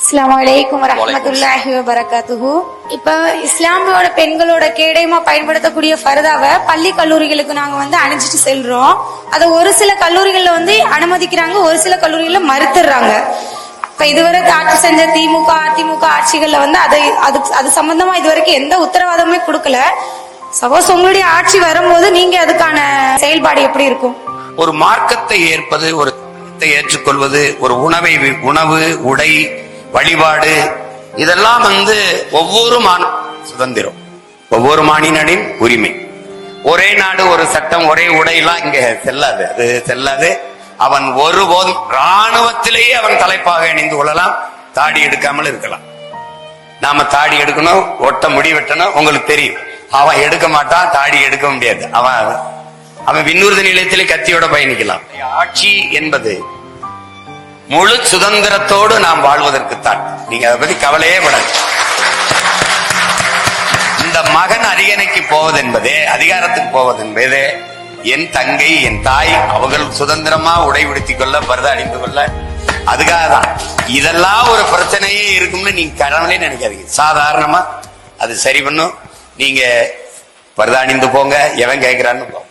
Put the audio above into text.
அஸ்ஸலாமு அலைக்கும் வரஹ்மத்துல்லாஹி வபரகாத்துஹு. இப்ப இஸ்லாமியோட பெண்களோட கேடயமா பயன்படுத்தக்கூடிய ஃபர்தாவை பள்ளி கல்லூரிகளுக்கு நாங்க வந்து அணிஞ்சிட்டு செல்றோம். அதை ஒரு சில கல்லூரிகள்ல வந்து அனுமதிக்கிறாங்க ஒரு சில கல்லூரிகள்ல மறுத்துறாங்க. இப்ப இதுவரை ஆட்சி செஞ்ச திமுக அதிமுக ஆட்சிகள்ல வந்து அது அது அது சம்பந்தமா இதுவரைக்கும் எந்த உத்தரவாதமே கொடுக்கல. சப்போஸ் உங்களுடைய ஆட்சி வரும்போது நீங்க அதுக்கான செயல்பாடு எப்படி இருக்கும்? ஒரு மார்க்கத்தை ஏற்பது ஒரு ஏற்றுக்கொள்வது ஒரு உணவை உணவு உடை வழிபாடு இதெல்லாம் வந்து ஒவ்வொரு மானம் சுதந்திரம். ஒவ்வொரு மாநிலனின் உரிமை. ஒரே நாடு ஒரு சட்டம் ஒரே உடையெல்லாம் இங்க செல்லாது. அது செல்லாது. அவன் ஒருபோதும் ராணுவத்திலேயே அவன் தலைப்பாக இணைந்து கொள்ளலாம். தாடி எடுக்காமல் இருக்கலாம். நாம தாடி எடுக்கணும் ஒட்ட முடி வெட்டணும் உங்களுக்கு தெரியும். அவன் எடுக்க மாட்டான் தாடி எடுக்க முடியாது. அவன் அவன் விண்ணூர்த நிலையத்திலே கத்தியோட பயணிக்கலாம். ஆட்சி என்பது முழு சுதந்திரத்தோடு நாம் வாழ்வதற்குத்தான். நீங்க அதை பத்தி கவலையே படாது இந்த மகன் அரியணைக்கு போவது என்பதே அதிகாரத்துக்கு போவது என்பது என் தங்கை என் தாய் அவர்கள் சுதந்திரமா உடை உடுத்திக் கொள்ள பரத அணிந்து கொள்ள அதுக்காக தான் இதெல்லாம் ஒரு பிரச்சனையே இருக்கும்னு நீங்க கடவுளே நினைக்காதீங்க. சாதாரணமா அது சரி பண்ணும். நீங்க பரத அணிந்து போங்க எவன் கேட்கிறான்னு போங்க